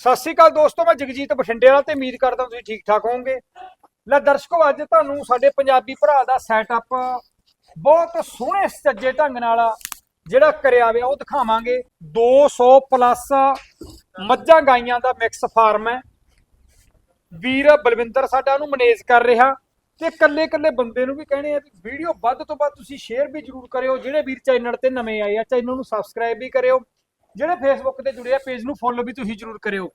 ਸਤਿ ਸ਼੍ਰੀ ਅਕਾਲ ਦੋਸਤੋ, ਮੈਂ ਜਗਜੀਤ ਬਠਿੰਡੇ ਵਾਲਾ ਤੇ ਉਮੀਦ ਕਰਦਾ ਤੁਸੀਂ ਠੀਕ ਠਾਕ ਹੋਵੋਗੇ। ਲੈ ਦਰਸ਼ਕੋ, ਅੱਜ ਤੁਹਾਨੂੰ ਸਾਡੇ ਪੰਜਾਬੀ ਭਰਾ ਦਾ ਸੈਟਅਪ ਬਹੁਤ ਸੋਹਣੇ ਸੱਜੇ ਢੰਗ ਨਾਲ ਜਿਹੜਾ ਕਰਿਆ ਹੋਇਆ, ਉਹ ਦਿਖਾਵਾਂਗੇ। 200 ਪਲੱਸ ਮੱਝਾਂ ਗਾਈਆਂ ਦਾ ਮਿਕਸ ਫਾਰਮ ਹੈ। ਵੀਰ ਬਲਵਿੰਦਰ ਸਾਡਾ ਉਹਨੂੰ ਮੈਨੇਜ ਕਰ ਰਿਹਾ ਤੇ ਕੱਲੇ ਕੱਲੇ ਬੰਦੇ ਨੂੰ ਵੀ ਕਹਿੰਦੇ ਆ ਵੀ ਵੀਡੀਓ ਵੱਧ ਤੋਂ ਵੱਧ ਤੁਸੀਂ ਸ਼ੇਅਰ ਵੀ ਜਰੂਰ ਕਰਿਓ। ਜਿਹੜੇ ਵੀਰ ਚੈਨਲ ਤੇ ਨਵੇਂ ਆਏ ਆ ਚੈਨਲ ਨੂੰ ਸਬਸਕ੍ਰਾਈਬ ਵੀ ਕਰਿਓ। ਜਿਹੜੇ ਫੇਸਬੁੱਕ ਤੇ ਜੁੜੇ ਆ ਪੇਜ ਨੂੰ ਫੋਲੋ ਵੀ ਤੁਸੀਂ ਜਰੂਰ ਕਰਿਓ।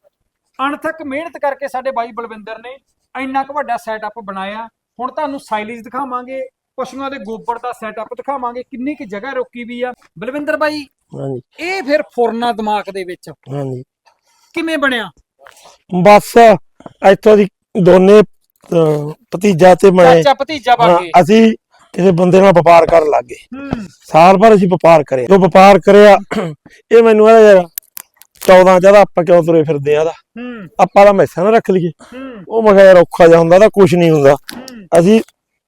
ਅਣਥੱਕ ਮਿਹਨਤ ਕਰਕੇ ਸਾਡੇ ਬਾਈ ਬਲਵਿੰਦਰ ਨੇ ਇੰਨਾ ਕੁ ਵੱਡਾ ਸੈਟਅਪ ਬਣਾਇਆ। ਹੁਣ ਤੁਹਾਨੂੰ ਸਾਈਲਿਜ ਦਿਖਾਵਾਂਗੇ ਪਸ਼ੂਆਂ ਦੇ ਗੋਬਰ ਦਾ ਸੈਟਅਪ ਦਿਖਾਵਾਂਗੇ ਕਿੰਨੀ ਕੁ ਜਗ੍ਹਾ ਰੋਕੀ ਵੀ ਆ। ਬਲਵਿੰਦਰ ਬਾਈ ਹਾਂਜੀ। ਇਹ ਫਿਰ ਫੁਰਨਾ ਦਿਮਾਗ ਦੇ ਵਿੱਚ। ਹਾਂਜੀ। ਕਿਵੇਂ ਬਣਿਆ? ਬਸ ਇੱਥੋਂ ਦੀ ਦੋਨੇ ਅਹ, ਭਤੀਜਾ ਤੇ ਮੈਂ। ਚਾਚਾ ਭਤੀਜਾ ਹਾਂ, ਅਸੀਂ ਕਿਸੇ ਬੰਦੇ ਨਾਲ ਵਪਾਰ ਕਰਨ ਲੱਗੇ ਹੂੰ। ਸਾਲ ਭਰ ਅਸੀਂ ਵਪਾਰ ਕਰਿਆ। ਜੋ ਵਪਾਰ ਕਰਿਆ ਇਹ ਮੈਨੂੰ ਆਦਾ ਯਾਰ 14 ਚਾਹਦਾ ਆਪਾਂ ਕਿਉਂ ਤੁਰੇ ਫਿਰਦੇ ਆ ਦਾ ਆਪਾਂ ਤਾਂ ਮੈਸਾਂ ਨਾ ਰੱਖ ਲਈਏ। ਉਹ ਮੈਂ ਕਿਹਾ ਯਾਰ ਔਖਾ ਜਿਹਾ ਹੁੰਦਾ ਤਾਂ ਕੁਝ ਨਹੀਂ ਹੁੰਦਾ। ਅਸੀਂ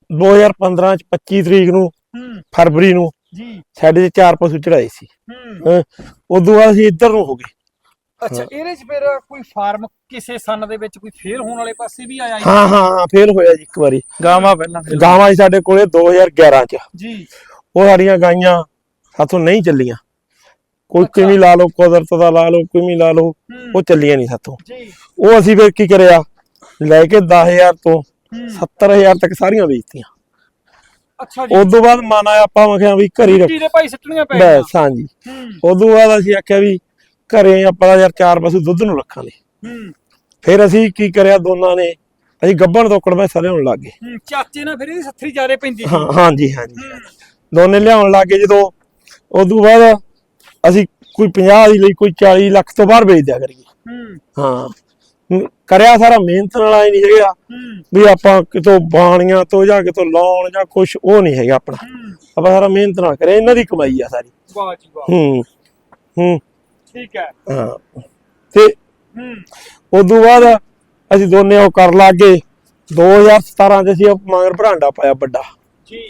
2015 ਚ 25 ਤਰੀਕ ਨੂੰ ਫਰਵਰੀ ਨੂੰ ਜੀ। ਸਾਡੇ ਚ ਚਾਰ ਪਸ਼ੂ ਚੜਾਏ ਸੀ। ਹੂੰ। ਉਦੋਂ ਬਾਅਦ ਅਸੀਂ ਇੱਧਰ ਨੂੰ ਹੋ ਗਏ। ਅੱਛਾ ਇਹਦੇ ਚ ਫਿਰ ਕੋਈ ਫਾਰਮ ਕਿਸੇ ਸੰਨ ਦੇ ਵਿੱਚ ਕੋਈ ਫੇਲ ਹੋਣ ਵਾਲੇ ਪਾਸੇ ਵੀ ਆਇਆ ਜੀ? ਹਾਂ ਹਾਂ ਹਾਂ ਫੇਲ ਹੋਇਆ ਜੀ ਇੱਕ ਵਾਰੀ। ਗਾਵਾਂ ਪਹਿਲਾਂ ਗਾਵਾਂ ਸੀ ਸਾਡੇ ਕੋਲੇ 2011 ਚ। ਜੀ। ਉਹ ਸਾਡੀਆਂ ਗਾਈਆਂ ਸਾਥੋਂ ਨਹੀਂ ਚੱਲੀਆਂ। ਕੋਈ। ਕਿਵੇਂ ਲਾ ਲਓ ਕੁਦਰਤ ਦਾ ਲਾ ਲਓ ਕਿਵੇਂ ਲਾ ਲਓ ਉਹ ਚੱਲੀਆਂ ਨਹੀਂ ਸਾਥੋਂ। ਜੀ। ਉਹ ਅਸੀਂ ਫਿਰ ਕੀ ਕਰਿਆ? ਲੈ ਕੇ 10000 ਤੋਂ ਹੂੰ। 70000 ਤੱਕ ਸਾਰੀਆਂ ਵੇਚਤੀਆਂ। ਅੱਛਾ ਜੀ। ਉਸ ਤੋਂ ਬਾਅਦ ਮਨ ਆਇਆ ਆਪਾਂ ਮੈਂ ਕਿਹਾ ਵੀ ਘਰੀ ਰੱਖ ਭਾਈ ਸਿੱਟਣੀਆਂ ਪੈ ਗਈਆਂ ਬਸ ਹਾਂਜੀ। ਉਸ ਤੋਂ ਬਾਅਦ ਅਸੀਂ ਆਖਿਆ ਵੀ ਘਰੇ ਆਪਾਂ ਯਾਰ ਚਾਰ ਪਸ਼ੂ ਦੁੱਧ ਨੂੰ ਰੱਖਾਂਗੇ। ਹੂੰ। ਫਿਰ ਅਸੀਂ ਕੀ ਕਰਿਆ ਦੋਨਾਂ ਨੇ ਅਸੀਂ ਗੱਬਣ ਤੋਂ ਕੜਮੈ ਸਾਰੇ ਲਿਆਉਣ ਲੱਗ। ਗਏ ਹੂੰ ਚਾਚੇ ਨਾਲ ਫਿਰ ਇਹਦੀ ਸੱਥਰੀ ਜ਼ਿਆਦੇ ਪੈਂਦੀ ਸੀ। ਹਾਂ ਹਾਂਜੀ ਹਾਂਜੀ। ਦੋਨੇ ਲਿਆਉਣ ਲੱਗੇ ਜਦੋਂ ਉਦੋਂ ਬਾਅਦ ਅਸੀਂ ਕੋਈ 50 ਦੀ ਲਈ ਕੋਈ 40 ਲੱਖ ਤੋਂ ਬਾਹਰ ਵੇਚ ਦਿਆ ਕਰੀਏ। ਹੂੰ। ਹਾਂ। ਮ- ਕਰਿਆ ਸਾਰਾ ਮਿਹਨਤ ਨਾਲ ਆਈ ਨਹੀਂ ਹੈਗਾ ਹੂੰ। ਵੀ ਆਪਾਂ ਕਿਤੋਂ ਬਾਣੀਆਂ ਤੋਂ ਜਾਂ ਕਿਤੋਂ ਲਾਉਣ ਜਾਂ ਕੁਝ ਉਹ ਨਹੀਂ ਹੈਗਾ ਆਪਣਾ। ਹੂੰ। ਆਪਾਂ ਸਾਰਾ ਮਿਹਨਤ ਨਾਲ ਕਰਿਆ ਇਹਨਾਂ ਦੀ ਕਮਾਈ ਆ ਸਾਰੀ। ਵਾਹ ਜੀ ਵਾਹ। ਹੂੰ ਹੂੰ। ਠੀਕ ਹੈ। ਹਾਂ। ਤੇ ਹੂੰ। ਉਦੋਂ ਬਾਅਦ ਅਸੀਂ ਦੋਨੇ ਉਹ ਕਰ ਲਾਗੇ 2017 ਚ ਅਸੀਂ ਉਹ ਮਗਰ ਭਰਾਂਡਾ ਪਾਇਆ ਵੱਡਾ। ਜੀ।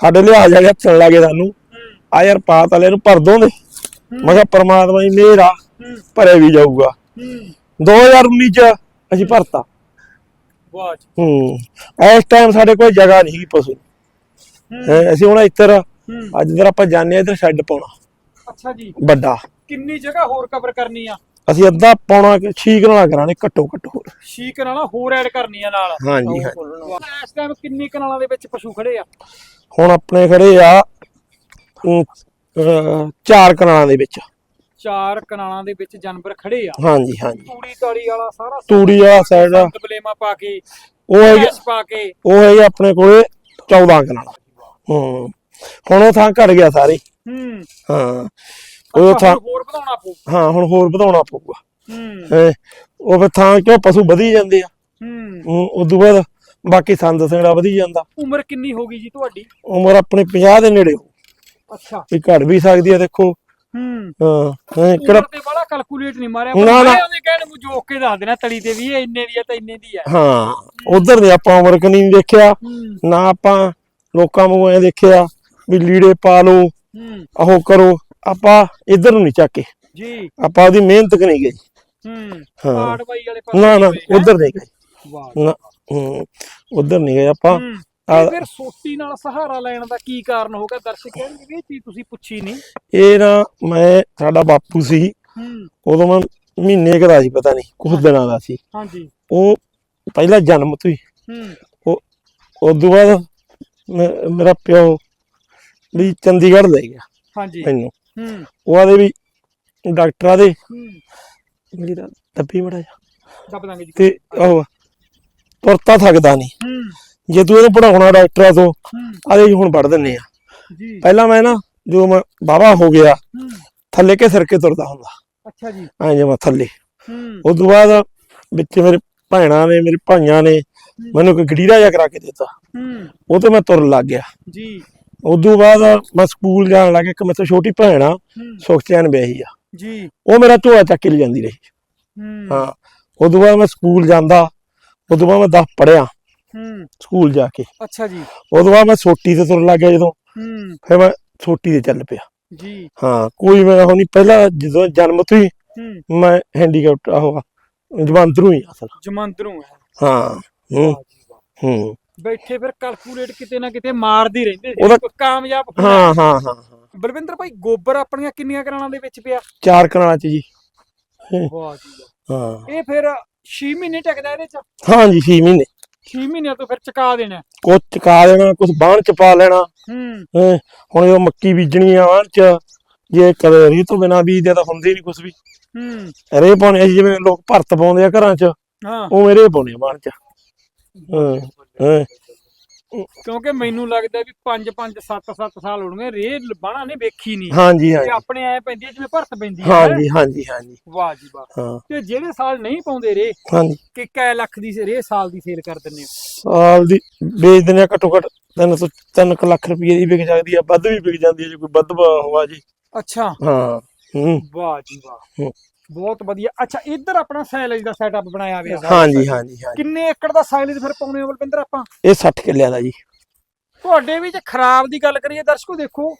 ਸਾਡੇ ਲਿਆ ਜਾ ਕੇ ਹੱਥਣ ਲੱਗੇ ਸਾਨੂੰ। ਆ ਯਾਰ ਪਾਤ ਵਾਲੇ ਨੂੰ ਭਰ ਦੋਂਦੇ ਮੈਂ ਕਿਹਾ ਪਰਮਾਤਮਾ ਹੀ। ਮੇਰਾ ਭਰੇ ਵੀ ਜਾਊਗਾ। ਹੂੰ। 2019 ਚ ਅਸੀਂ ਭਰਤਾ। ਵਾਹ ਹੂੰ। ਇਸ ਟਾਈਮ ਸਾਡੇ ਕੋਲ ਜਗ੍ਹਾ ਨਹੀਂ ਸੀ ਪਸ਼ੂ। ਅਸੀਂ ਹੁਣ ਇੱਧਰ ਅੱਜ ਇੱਧਰ ਆਪਾਂ ਜਾਣੇ ਇੱਧਰ ਸ਼ੈੱਡ ਪਾਉਣਾ। ਅੱਛਾ ਜੀ। ਵੱਡਾ। ਕਿੰਨੀ ਜਗ੍ਹਾ ਹੋਰ ਕਵਰ ਕਰਨੀ ਆ? ਅਸੀਂ ਅੱਧਾ ਪਾਉਣਾ ਕਿ ਛੀਕ ਨਾਲ ਕਰਾਣੇ ਘੱਟੋ ਘੱਟ ਹੋਰ। ਸ਼ੀਕ ਨਾਲ ਹੋਰ ਐਡ ਕਰਨੀ ਆ ਨਾਲ। ਹਾਂਜੀ ਹਾਂ। ਇਸ ਟਾਈਮ ਕਿੰਨੀ ਕਨਾਲਾਂ ਦੇ ਵਿੱਚ ਪਸ਼ੂ ਖੜੇ ਆ? ਹੁਣ ਆਪਣੇ ਖੜੇ ਆ ਚਾਰ ਕਨਾਲਾਂ ਦੇ ਵਿੱਚ। ਚਾਰ ਕਨਾਲਾਂ ਦੇ ਵਿੱਚ ਜਾਨਵਰ ਖੜੇ ਆ। ਹਾਂਜੀ ਹਾਂਜੀ। ਤੂੜੀ ਤਾੜੀ ਵਾਲਾ ਸਾਰਾ ਤੂੜੀ ਵਾਲਾ ਸਾਈਡ ਆ, ਬਲੇਮਾ ਪਾ ਕੇ ਉਹ ਗੈਸ ਪਾ ਕੇ। ਉਹ ਹੈਗੇ ਆਪਣੇ ਕੋਲੇ 14 ਕਨਾਲਾਂ। ਹੂੰ। ਹੁਣ ਉਹ ਥਾਂ ਘਟ ਗਿਆ ਸਾਰੇ। ਹੂੰ। ਹਾਂ। ਉਹ ਥਾਂ ਹੁਣ ਹੋਰ ਵਧਾਉਣਾ ਪਊ। ਹਾਂ ਹੁਣ ਹੋਰ ਵਧਾਉਣਾ ਪਊਗਾ। ਹੂੰ। ਹੈਂ, ਉਹ ਫਿਰ ਥਾਂ ਕਿਉਂ ਪਸ਼ੂ ਵਧੀ ਜਾਂਦੇ ਆ? ਹੂੰ। ਉਸ ਤੋਂ ਬਾਅਦ ਬਾਕੀ ਸੰਦ ਸੰਗੜਾ ਵਧੀ ਜਾਂਦਾ। ਉਮਰ ਕਿੰਨੀ ਹੋ ਗਈ ਜੀ ਤੁਹਾਡੀ? ਉਮਰ ਆਪਣੀ 50 ਦੇ ਨੇੜੇ ਹੋ ਅੱਛਾ। ਵੀ ਘਟ ਵੀ ਸਕਦੀ ਆ ਦੇਖੋ। ਹੂੰ। ਹਾਂ ਹੈਂ, ਕਿਹੜਾ ਉਮਰ ਤੇ ਬੜਾ ਕੈਲਕੂਲੇਟ ਨਹੀਂ ਮਾਰਿਆ। ਨਾ, ਨਾ। ਮਾਰਿਆ ਉਹਨੇ ਕਹਿਣ ਨੂੰ ਜੋਕ ਕੇ ਦੱਸ ਦੇਣਾ ਤਲੀ ਤੇ ਵੀ ਇਹ ਇੰਨੇ ਦੀ ਆ ਤਾਂ ਇੰਨੇ ਦੀ ਆ। ਹਾਂ ਉਧਰ ਦੇ ਆਪਾਂ ਉਮਰ ਕਨੀ ਨਹੀਂ ਦੇਖਿਆ। ਹੂੰ। ਨਾ ਆਪਾਂ ਲੋਕਾਂ ਨੂੰ ਐ ਦੇਖਿਆ ਵੀ ਲੀੜੇ ਪਾ ਲਓ ਹੂੰ। ਉਹ ਕਰੋ। ਆਪਾਂ ਇਧਰ ਨੂੰ ਨਹੀਂ ਚੱਕੇ ਜੀ। ਆਪਾਂ ਉਹਦੀ ਮਿਹਨਤ ਕਰੀ ਗਏ। ਹੂੰ ਹਾਂ। ਪਾੜਵਾਈ ਵਾਲੇ ਪਾਸੇ ਨਾ ਨਾ? ਉਧਰ ਨਹੀਂ ਗਏ। ਵਾਹ। ਨਾ ਉਧਰ ਨਹੀਂ ਗਏ ਆਪਾਂ। ਹੂੰ ਆ- ਇਹ ਫਿਰ ਸੋਟੀ ਨਾਲ ਸਹਾਰਾ ਲੈਣ ਦਾ ਕੀ ਕਾਰਨ ਹੋਗਾ ਦਰਸ਼ਕ ਕਹਿਣਗੇ ਵੀ ਇਹ ਚੀਜ਼ ਤੁਸੀਂ ਪੁੱਛੀ ਨਹੀਂ। ਇਹ ਨਾ ਮੈਂ ਸਾਡਾ ਬਾਪੂ ਸੀ। ਹੂੰ। ਉਦੋਂ ਮੈਂ ਮਹੀਨੇ ਕੁ ਦਾ ਸੀ ਪਤਾ ਨਹੀਂ ਕੁਝ ਦਿਨਾਂ ਦਾ ਸੀ। ਹਾਂਜੀ। ਉਹ ਪਹਿਲਾ ਜਨਮ ਤੋਂ ਹੀ। ਹੂੰ। ਉਦੋਂ ਬਾਅਦ ਮੇ- ਮੇਰਾ ਪਿਓ ਵੀ ਚੰਡੀਗੜ੍ਹ ਲੈ ਗਿਆ ਹਾਂਜੀ। ਮੈਨੂੰ। ਹੂੰ। ਉਹ ਆਦੇ ਵੀ ਡਾਕਟਰਾਂ ਦੇ ਹੂੰ। ਮੇਰੀ ਤਾਂ ਦੱਬੀ ਮੜਾ ਜਾ। ਦੱਬ ਦਾਂਗੇ ਜੀ। ਤੇ ਉਹ ਤੁਰਤਾ ਥੱਕਦਾ ਨਹੀਂ। ਹੂੰ। ਜੇ ਤੂੰ ਇਹਨੂੰ ਪੜਾਉਣਾ ਡਾਕਟਰਾਂ ਤੋਂ ਆਦੇ ਹੁਣ ਪੜ ਦਿੰਨੇ ਆ। ਜੀ। ਪਹਿਲਾਂ ਮੈਂ ਨਾ ਜਦੋਂ ਮੈਂ ਬਾਬਾ ਹੋ ਗਿਆ ਥੱਲੇ ਕੇ ਸਿਰ ਕੇ ਤੁਰਦਾ ਹੁੰਦਾ। ਅੱਛਾ ਜੀ। ਐਂ ਜਿਵੇਂ ਥੱਲੇ। ਹੂੰ। ਉਸ ਤੋਂ ਬਾਅਦ ਵਿੱਚ ਮੇਰੇ ਭੈਣਾਂ ਨੇ ਮੇਰੇ ਭਾਈਆਂ ਨੇ ਮੈਨੂੰ ਕੋਈ ਗੜੀਰਾ ਜਿਹਾ ਕਰਾ ਕੇ ਦਿੱਤਾ। ਹੂੰ। ਉਹ ਤੇ ਮੈਂ ਤੁਰਨ ਲੱਗ ਗਿਆ। ਜੀ। ਤੋਂ ਬਾਅਦ ਮੈਂ ਸਕੂਲ ਜਾਣ ਲੱਗ ਇੱਕ ਮੇਰੇ ਤੋਂ ਛੋਟੀ ਭੈਣ ਆ ਸੁਖਚੈਨ ਵਿਆਹੀ ਆ। ਜੀ। ਉਹ ਮੇਰਾ ਝੋਲਾ ਚੱਕ ਕੇ ਲੈ ਜਾਂਦੀ ਰਹੀ। ਹੂੰ। ਤੋਂ ਬਾਅਦ ਮੈਂ ਸਕੂਲ ਜਾਂਦਾ ਤੋਂ ਬਾਅਦ ਮੈਂ 10 ਪੜਿਆ ਹੂੰ। ਸਕੂਲ ਜਾ ਕੇ। ਅੱਛਾ ਜੀ। ਤੋਂ ਬਾਅਦ ਮੈਂ ਸੋਟੀ ਤੇ ਤੁਰਨ ਲੱਗ ਗਿਆ ਜਦੋਂ। ਹੂੰ। ਫਿਰ ਮੈਂ ਸੋਟੀ ਤੇ ਚੱਲ ਪਿਆ। ਜੀ। ਹਾਂ ਕੋਈ ਮੈਂ ਨਹੀਂ ਪਹਿਲਾਂ ਜਦੋਂ ਜਨਮ ਤੋਂ ਹੀ ਮੈਂ ਹੈਂਡੀਕੈਪਟ ਆਹ ਜਵੰਤਰੂ ਹੀ ਅਸਲ। ਜਮੰਦਰੂ ਹੈ। ਹਾਂ। ਹੂੰ। ਬੈਠੇ ਫਿਰ ਕੈਲਕੂਲੇਟ ਕਿਤੇ ਨਾ ਕਿਤੇ ਮਾਰਦੀ ਰਹਿੰਦੇ ਸੀ। ਉਹਦਾ- ਕਾਮਯਾਬ ਹੋਣਾ। ਹਾਂ ਹਾਂ ਹਾਂ ਹਾਂ। ਬਲਵਿੰਦਰ ਭਾਈ ਗੋਬਰ ਆਪਣੀਆਂ ਕਿੰਨੀਆਂ ਕਰਾਣਾ ਦੇ ਵਿੱਚ ਪਿਆ? ਚਾਰ ਕਨਾਲਾਂ ਚ ਜੀ। ਵਾਹ ਜੀ ਵਾਹ। ਹਾਂ। ਇਹ ਫਿਰ 6 ਮਹੀਨੇ ਟਿਕਦਾ ਇਹਦੇ ਚ? ਹਾਂ ਜੀ 6 ਮਹੀਨੇ। 6 ਮਹੀਨਿਆਂ ਤੋਂ ਫਿਰ ਚਕਾ ਦੇਣਾ। ਕੁਛ ਚਕਾ ਦੇਣਾ ਕੁਛ ਬਾਣ ਚ ਪਾ ਲੈਣਾ। ਹੂੰ। ਹੈਂ। ਹੁਣ ਜਦੋਂ ਮੱਕੀ ਬੀਜਣੀ ਆ ਬਾਣ ਚ ਜੇ ਕਦੇ ਰੀ ਤੋਂ ਬਿਨਾ ਬੀਜਦੇ ਤਾਂ ਹੁੰਦੇ ਨਹੀਂ ਕੁਛ ਵੀ। ਹੂੰ। ਰੇ ਪਾਉਣੇ ਜਿਵੇਂ ਲੋਕ ਭਰਤ ਪਾਉਂਦੇ ਆ ਘਰਾਂ ਚ ਹਾਂ। ਉਹ ਮੇਰੇ ਪਾਉਣੇ ਆ ਬਾਣ ਚ। ਹਾਂ ਕਿਉਂਕਿ ਮੈਨੂੰ ਲੱਗਦਾ ਵੀ 5 5 7 7 ਸਾਲ ਹੋਣਗੇ ਰੇ ਬਾਣਾ ਨੇ ਵੇਖੀ ਨਹੀਂ ਹਾਂਜੀ ਤੇ ਹਾਂਜੀ। ਆਪਣੇ ਐ ਪੈਂਦੀ ਜਿਵੇਂ ਭਰਤ ਪੈਂਦੀ ਹੈ ਹਾਂਜੀ ਹਾਂਜੀ ਹਾਂਜੀ। ਵਾਹ ਜੀ ਵਾਹ। ਹਾਂ। ਤੇ ਜਿਹੜੇ ਸਾਲ ਨਹੀਂ ਪਾਉਂਦੇ ਰੇ ਹਾਂਜੀ। ਕਿ ਕੈ ਲੱਖ ਦੀ ਰੇ ਸਾਲ ਦੀ ਸੇਲ ਕਰ ਹੋ? ਸਾਲ ਦੀ ਵੇਚ ਦਿੰਦੇ ਆ ਘੱਟੋ ਘੱਟ ਤਿੰਨ ਤੋਂ ਤਿੰਨ ਕੁ ਲੱਖ ਰੁਪਏ ਦੀ ਵਿਕ ਜਾਂਦੀ ਆ ਵੱਧ ਵੀ ਵਿਕ ਜਾਂਦੀ ਹੈ ਜੇ ਕੋਈ ਵੱਧ ਹੋਵਾ ਜੀ। ਅੱਛਾ। ਹਾਂ ਹੂੰ। ਵਾਹ ਜੀ ਵਾਹ। ਬਹੁਤ ਵਧੀਆ। ਅੱਛਾ ਇੱਧਰ ਆਪਣਾ ਸਾਇਲੇਜ ਦਾ ਸੈਟਅਪ ਬਣਾਇਆ ਹੋਇਆ ਹਾਂਜੀ ਹਾਂਜੀ ਹਾਂਜੀ। ਕਿੰਨੇ ਏਕੜ ਦਾ ਸਾਇਲੇਜ ਫਿਰ ਪਾਉਣੇ ਹੋ ਬਲਵਿੰਦਰ ਆਪਾਂ? ਇਹ 60 ਕਿੱਲਿਆਂ ਦਾ ਜੀ। ਤੁਹਾਡੇ ਵੀ ਜੇ ਖਰਾਬ ਦੀ ਗੱਲ ਕਰੀਏ ਦਰਸ਼ਕੋ ਦੇਖੋ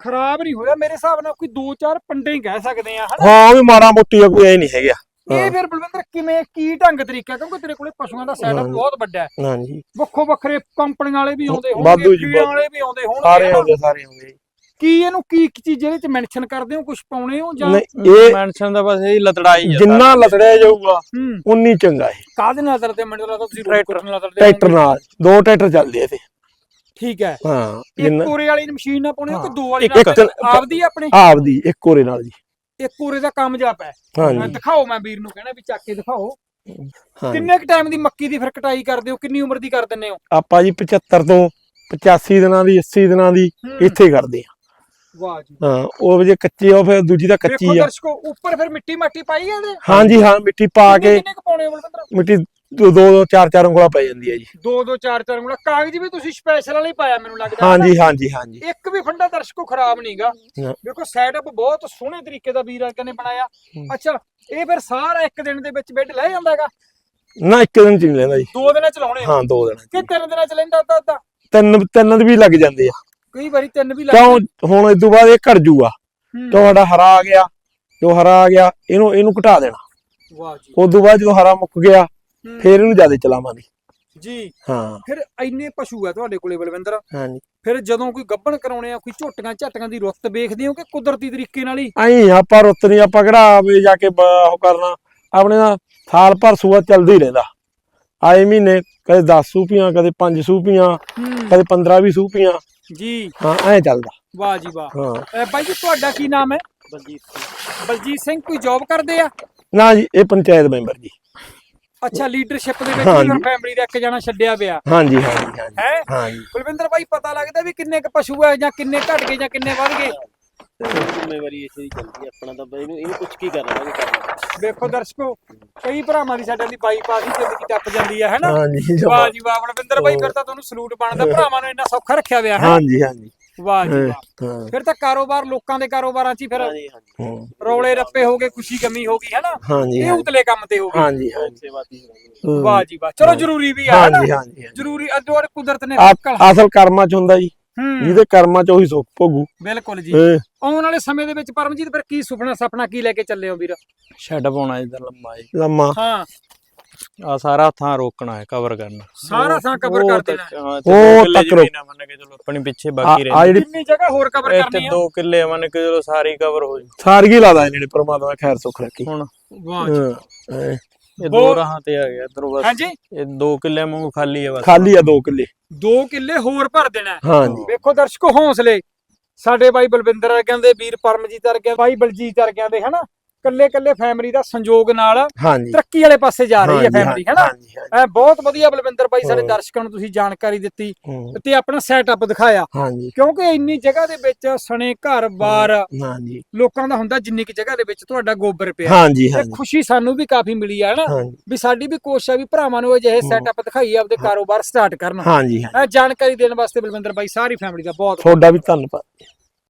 ਖਰਾਬ ਨਹੀਂ ਹੋਇਆ। ਮੇਰੇ ਹਿਸਾਬ ਨਾਲ ਕੋਈ 2-4 ਪੰਡੇ ਹੀ ਕਹਿ ਸਕਦੇ ਆ ਹਨਾ? ਹਾਂ ਵੀ ਮਾੜਾ ਮੋਟੀ ਕੋਈ ਐ ਨਹੀਂ ਹੈਗਾ। ਇਹ ਫਿਰ ਬਲਵਿੰਦਰ ਕਿਵੇਂ ਕੀ ਢੰਗ ਤਰੀਕਾ? ਕਿਉਂਕਿ ਤੇਰੇ ਕੋਲੇ ਪਸ਼ੂਆਂ ਦਾ ਸੈਟਅਪ। ਬਹੁਤ ਵੱਡਾ ਹੈ। ਹਾਂਜੀ। ਵੱਖੋ ਵੱਖਰੇ ਕੰਪਨੀਆਂ ਵਾਲੇ ਵੀ ਆਉਂਦੇ ਹੋਣਗੇ ਵਾਧੂ। ਵਾਲੇ ਵੀ ਆਉਂਦੇ ਹੋਣਗੇ ਸਾਰੇ? ਆਉਂਦੇ ਸਾਰੇ ਆਉਂਦੇ। ਕੀ ਇਹਨੂੰ ਕੀ ਕੀ ਚੀਜ਼ ਇਹਦੇ ਚ ਮੈਂਸ਼ਨ ਕਰਦੇ ਹੋ? ਕੁਝ ਪਾਉਣੇ ਹੋ ਜਾਂ ਨਹੀਂ ਇਹ ਮੈਂਸ਼ਨ ਦਾ ਬਸ ਇਹ ਲਤੜਾਈ ਜਿੰਨਾ ਲਤੜਿਆ ਜਾਊਗਾ ਹੂੰ। ਉਨੀ ਚੰਗਾ ਇਹ। ਕਾਹਦੇ ਨਾਲ ਦਰਦੇ ਮੈਨੂੰ ਲੱਗਦਾ ਤੁਸੀਂ ਟਰੈਕਟਰ ਨਾਲ ਦਰਦੇ ਟਰੈਕਟਰ ਨਾਲ। ਦੋ ਟਰੈਕਟਰ ਚੱਲਦੇ ਤੇ ਠੀਕ ਹੈ। ਹਾਂ ਇੱਕ ਕੋਰੇ ਵਾਲੀ ਮਸ਼ੀਨ ਨਾਲ ਪਾਉਣੇ ਹੋ ਕਿ ਹਾਂ। ਦੋ ਵਾਲੀ ਇੱਕ- ਨਾਲ? ਇੱਕ- ਆਪਦੀ ਆਪਣੇ? ਆਪਦੀ ਇੱਕ ਕੋਰੇ ਨਾਲ ਜੀ। ਇੱਕ ਕੋਰੇ ਦਾ ਕਾਮਯਾਬ ਹੈ ਮੈਂ ਹਾਂਜੀ। ਦਿਖਾਓ ਮੈਂ ਵੀਰ ਨੂੰ ਕਹਿਣਾ ਵੀ ਚੱਕ ਕੇ ਦਿਖਾਓ। ਹਾਂ ਕਿੰਨੇ ਕ ਟਾਈਮ ਦੀ ਮੱਕੀ ਦੀ ਫਿਰ ਕਟਾਈ ਕਰਦੇ ਹੋ? ਕਿੰਨੀ ਉਮਰ ਦੀ ਕਰ ਦਿੰਦੇ ਹੋ? ਆਪਾਂ ਜੀ 75 ਤੋਂ 85 ਦਿਨਾਂ ਦੀ 80 ਦਿਨਾਂ ਦੀ ਹੂੰ। ਇੱਥੇ ਹੀ ਕਰਦੇ ਆ ਵਾਹ ਜੀ ਹਾਂ ਉਹ ਜੇ ਕੱਚੀ ਆ ਉਹ ਫਿਰ ਦੂਜੀ ਤਾਂ ਦੇਖੋ ਕੱਚੀ ਆ। ਦਰਸ਼ਕੋ ਉੱਪਰ ਫਿਰ ਮਿੱਟੀ ਮਾਟੀ ਪਾਈ ਹੈ ਇਹਦੇ? ਹਾਂਜੀ ਹਾਂ ਮਿੱਟੀ ਪਾ ਕਿੰਨੇ ਕੇ ਕਿੰਨੇ ਕ ਪਾਉਣੇ ਹੋ ਬਲਵਿੰਦਰ ਮਿੱਟੀ ਦੋ ਦੋ ਚਾਰ ਚਾਰ ਉਂਗਲਾਂ ਪੈ ਜਾਂਦੀ ਹੈ ਜੀ। ਦੋ ਦੋ ਚਾਰ ਚਾਰ ਉਂਗਲਾਂ। ਕਾਗਜ਼ ਵੀ ਤੁਸੀਂ ਸਪੈਸ਼ਲ ਵਾਲਾ ਪਾਇਆ ਮੈਨੂੰ ਲੱਗਦਾ ਹੈ ਹਾਂਜੀ ਨਾ? ਹਾਂਜੀ ਹਾਂਜੀ। ਇੱਕ ਵੀ ਫੰਡਾ ਦਰਸ਼ਕੋ ਖਰਾਬ ਨਹੀਂਗਾ। ਦੇਖੋ ਸੈਟਅਪ ਬਹੁਤ ਸੋਹਣੇ ਤਰੀਕੇ ਦਾ ਵੀਰ ਆਗਨ ਨੇ ਬਣਾਇਆ। ਹੂੰ। ਅੱਛਾ ਇਹ ਫਿਰ ਸਾਰਾ ਇੱਕ ਦਿਨ ਦੇ ਵਿੱਚ ਬੈੱਡ ਲੈ ਜਾਂਦਾ ਹੈਗਾ? ਨਾ ਇੱਕ ਦਿਨ ਚ ਨਹੀਂ ਲੈਂਦਾ ਜੀ। ਦੋ ਦਿਨਾਂ ਚ ਲਾਉਣੇ ਆ? ਹਾਂ ਦੋ ਦਿਨ ਕਿ ਤਿੰਨ ਦਿਨਾਂ ਚ ਲੈਂਦਾ ਅੱਧਾ ਅੱਧਾ ਤਿੰਨ ਤਿੰਨ ਦਿਨ ਵੀ ਲੱਗ ਜਾਂਦੇ ਆ। ਕਈ ਵਾਰੀ ਤਿੰਨ ਵੀ ਲੱਗ ਕਿਉਂ? ਹੁਣ ਇਸ ਤੋਂ ਬਾਅਦ ਇਹ ਘੜ ਜੂਗਾ। ਤੁਹਾਡਾ ਹਰਾ ਆ ਗਿਆ? ਜੋ ਹਰਾ ਆ ਗਿਆ? ਇਹਨੂੰ ਇਹਨੂੰ ਘਟਾ ਦੇਣਾ। ਵਾਹ ਜੀ। ਉਸ ਤੋਂ ਬਾਅਦ ਜਦੋਂ ਹਰਾ ਮੁੱਕ ਗਿਆ। ਫੇਰ ਇਹਨੂੰ ਜ਼ਿਆਦਾ ਚਲਾਵਾਂਗੇ। ਜੀ। ਹਾਂ। ਫਿਰ ਇੰਨੇ ਪਸ਼ੂ ਆ ਤੁਹਾਡੇ ਕੋਲੇ ਬਲਵਿੰਦਰ। ਹਾਂਜੀ। ਫਿਰ ਜਦੋਂ ਕੋਈ ਗੱਭਣ ਕਰਾਉਣੇ ਆ ਕੋਈ ਝੋਟੀਆਂ ਝਟੀਆਂ ਦੀ ਰੁੱਤ ਵੇਖਦੇ ਹੋ ਕਿ ਕੁਦਰਤੀ ਤਰੀਕੇ ਨਾਲ ਹੀ? ਆਈ ਆਪਾਂ ਰੁੱਤ ਨਹੀਂ ਆਪਾਂ ਕਿਹੜਾ ਵੀ ਜਾ ਕੇ ਉਹ ਕਰਨਾ। ਆਪਣੇ ਦਾ ਸਾਲ ਭਰ ਸੂਆ ਚੱਲਦਾ ਰਹਿੰਦਾ। ਆਏ ਮਹੀਨੇ ਕਦੇ 10 ਸੂਪੀਆਂ ਕਦੇ 5 ਸੂਪੀਆਂ ਕਦੇ 15 ਵੀ ਸੂਪੀਆਂ ਜੀ। ਹਾਂ ਐ ਚੱਲਦਾ। ਵਾਹ ਜੀ ਵਾਹ। ਹਾਂ। ਅਹ ਬਾਈ ਜੀ ਤੁਹਾਡਾ ਕੀ ਨਾਮ ਹੈ? ਬਲਜੀਤ ਸਿੰਘ। ਕੋਈ ਜੌਬ ਕਰਦੇ ਆ? ਨਾ ਜੀ ਇਹ ਪੰਚਾਇਤ ਮੈਂਬਰ ਜੀ। ਅੱਛਾ ਲੀਡਰਸ਼ਿਪ ਦੇ ਵਿੱਚ ਹਾਂਜੀ। ਫਿਰ ਫੈਮਿਲੀ ਦਾ ਇੱਕ ਜਣਾ ਛੱਡਿਆ ਪਿਆ। ਹਾਂਜੀ ਹਾਂਜੀ ਹਾਂਜੀ ਹੈ ਹਾਂਜੀ ਕੁਲਵਿੰਦਰ ਬਾਈ ਪਤਾ ਲੱਗਦਾ ਵੀ ਕਿੰਨੇ ਕ ਪਸ਼ੂ ਆ ਜਾਂ ਕਿੰਨੇ ਘਟ ਗਏ ਜਾਂ ਕਿੰਨੇ ਵੱਧ ਗਏ? ਜ਼ਿੰਮੇਵਾਰੀ ਇਸੇ ਦੀ ਚੱਲਦੀ ਆ, ਆਪਣਾ ਤਾਂ ਬਈ ਇਹਨੂੰ ਇਹਨੂੰ ਕੁਝ ਕੀ ਕਰਨਾ ਵੀ ਕਰਨਾ ਵੇਖੋ ਦਰਸ਼ਕੋ ਕਈ ਭਰਾਵਾਂ ਦੀ ਸਾਡੇ ਦੀ ਬਾਈਪਾਸ ਹੀ ਜ਼ਿੰਦਗੀ ਟੱਪ ਜਾਂਦੀ ਹੈ ਹੈਨਾ? ਹਾਂਜੀ ਵਾਹ ਜੀ ਵਾਹ ਬਲਵਿੰਦਰ ਬਾਈ ਫਿਰ ਤਾਂ ਤੁਹਾਨੂੰ ਸਲੂਟ ਬਣਦਾ ਭਰਾਵਾਂ ਨੂੰ ਇੰਨਾ ਸੌਖਾ ਰੱਖਿਆ ਹੋਇਆ ਹੈ ਹਾਂਜੀ ਹਾਂਜੀ। ਵਾਹ ਜੀ ਹਾਂ, ਵਾਹ। ਹਾਂ। ਫਿਰ ਤਾਂ ਕਾਰੋਬਾਰ ਲੋਕਾਂ ਦੇ ਕਾਰੋਬਾਰਾਂ 'ਚ ਹੀ ਫਿਰ ਹਾਂਜੀ ਹਾਂਜੀ। ਹਾਂ, ਰੌਲੇ ਰੱਪੇ ਹੋ ਗਏ ਖੁਸ਼ੀ ਗਮੀ ਹੋ ਗਈ ਹੈਨਾ? ਹਾਂਜੀ ਇਹ ਹਾਂਜੀ। ਉਤਲੇ ਕੰਮ ਤੇ ਹੋ ਗਈ ਹਾਂਜੀ। ਵਾਹ ਜੀ ਵਾਹ। ਚਲੋ ਜ਼ਰੂਰੀ ਵੀ ਆ ਹੈਨਾ? ਹਾਂਜੀ ਹਾਂਜੀ। ਹਾਂਜੀ। ਜ਼ਰੂਰੀ ਅਜੋੜ ਕੁਦਰਤ ਨੇ ਆ- ਅਸਲ ਕਰਮਾਂ ਚ ਹੁੰਦਾ ਜੀ। ਹੂੰ। ਜਿਹਦੇ ਕਰਮਾਂ ਚ ਉਹੀ ਸੁੱਖ ਭੋਗੂ। ਬਿਲਕੁਲ ਜੀ। ਇਹ ਆਉਣ ਵਾਲੇ ਸਮੇਂ ਦੇ ਵਿੱਚ ਪਰਮਜੀਤ ਫਿਰ ਕੀ ਸੁਪਨਾ ਸੁਪਨਾ ਕੀ ਲੈ ਕੇ ਚੱਲੇ ਹੋ ਵੀਰ? ਸ਼ੈੱਡ ਪਾਉਣਾ ਇਧਰ ਲੰਮਾ ਜੀ। ਲੰਮਾ। ਹਾਂ। ਆ ਸਾਰਾ ਥਾਂ ਰੋਕਣਾ ਹੈ ਕਵਰ ਕਰਨਾ। ਸਾਰਾ ਥਾਂ ਉਹ ਕਰ ਦੇਣਾ ਹਾਂ, ਉਹ ਤੇ ਦੋ ਕਿੱਲੇ ਤੱਕ ਰੋਕ- ਜ਼ਮੀਨ ਆ ਮੰਨ ਕੇ ਚਲੋ ਆਪਣੀ ਪਿੱਛੇ ਬਾਕੀ ਆ ਰਹਿੰਦੀ। ਜਿਹੜੀ ਕਿੰਨੀ ਜਗ੍ਹਾ ਹੋਰ ਕਵਰ ਇੱਥੇ ਕਰਨੀ ਆ? ਦੋ ਕਿੱਲੇ ਮੰਨ ਕੇ ਚਲੋ ਸਾਰੀ ਕਵਰ ਹੋ ਜੂ। ਸਾਰਗੀ ਲਾਦਾ ਜਿਹੜੇ ਪ੍ਰਮਾਤਮਾ ਖੈਰ ਸੁੱਖ ਰੱਖੀ। ਹੁਣ। ਵਾਹ ਜੀ। ਹਾਂ, ਐ। ਇਹ ਦੋ- ਰਾਹਾਂ ਤੇ ਆ ਗਿਆ ਇਧਰੋਂ ਬਸ। ਹਾਂਜੀ? ਇਹ ਦੋ ਕਿੱਲੇ ਵਾਂਗੂ ਖਾਲੀ ਆ ਬਸ। ਖਾਲੀ ਆ ਦੋ ਕਿੱਲੇ। ਦੋ ਕਿੱਲੇ ਹੋਰ ਭਰ ਦੇਣਾ ਹੈ। ਹਾਂਜੀ। ਵੇਖੋ ਦਰਸ਼ਕੋ ਹੌਸਲੇ। ਸਾਡੇ ਬਾਈ ਬਲਵਿੰਦਰ ਵਰਗਿਆਂ ਦੇ ਵੀਰ ਪਰਮਜੀਤ ਵਰਗਿਆਂ ਬਾਈ ਬਲਜੀਤ ਵਰਗਿਆਂ ਦੇ ਹਨਾ? ਕੱਲੇ ਕੱਲੇ ਫੈਮਿਲੀ ਦਾ ਸੰਯੋਗ ਨਾਲ ਹਾਂਜੀ। ਤਰੱਕੀ ਵਾਲੇ ਪਾਸੇ ਜਾ ਰਹੀ ਹੈ ਫੈਮਿਲੀ ਹਨਾ? ਬਹੁਤ ਵਧੀਆ ਬਲਵਿੰਦਰ ਬਾਈ ਸਾਡੇ। ਦਰਸ਼ਕਾਂ ਨੂੰ ਤੁਸੀਂ ਜਾਣਕਾਰੀ ਦਿੱਤੀ ਤੇ ਆਪਣਾ ਸੈਟਅਪ ਦਿਖਾਇਆ। ਕਿਉਂਕਿ ਇੰਨੀ ਜਗ੍ਹਾ ਦੇ ਵਿੱਚ ਸਣੇ ਘਰ-ਬਾਰ ਹਾਂਜੀ। ਲੋਕਾਂ ਦਾ ਹੁੰਦਾ ਜਿੰਨੀ ਕਿ ਜਗ੍ਹਾ ਦੇ ਵਿੱਚ ਤੁਹਾਡਾ ਗੋਬਰ ਪਿਆ। ਹਾਂਜੀ ਖੁਸ਼ੀ ਸਾਨੂੰ ਵੀ ਕਾਫੀ ਮਿਲੀ ਹੈ ਨਾ ਹਾਂਜੀ। ਵੀ ਸਾਡੀ ਵੀ ਕੋਸ਼ਿਸ਼ ਹੈ ਵੀ ਭਰਾਵਾਂ ਨੂੰ ਅਜਿਹੇ ਸੈਟਅਪ ਦਿਖਾਈ ਆਪਦੇ ਕਾਰੋਬਾਰ ਸਟਾਰਟ ਕਰਨ। ਹਾਂਜੀ ਜਾਣਕਾਰੀ ਦੇਣ ਵਾਸਤੇ ਬਲਵਿੰਦਰ ਬਾਈ ਸਾਰੀ ਫੈਮਿਲੀ ਦਾ ਬਹੁਤ ਤੁਹਾਡਾ ਵੀ ਧੰਨਵਾਦ।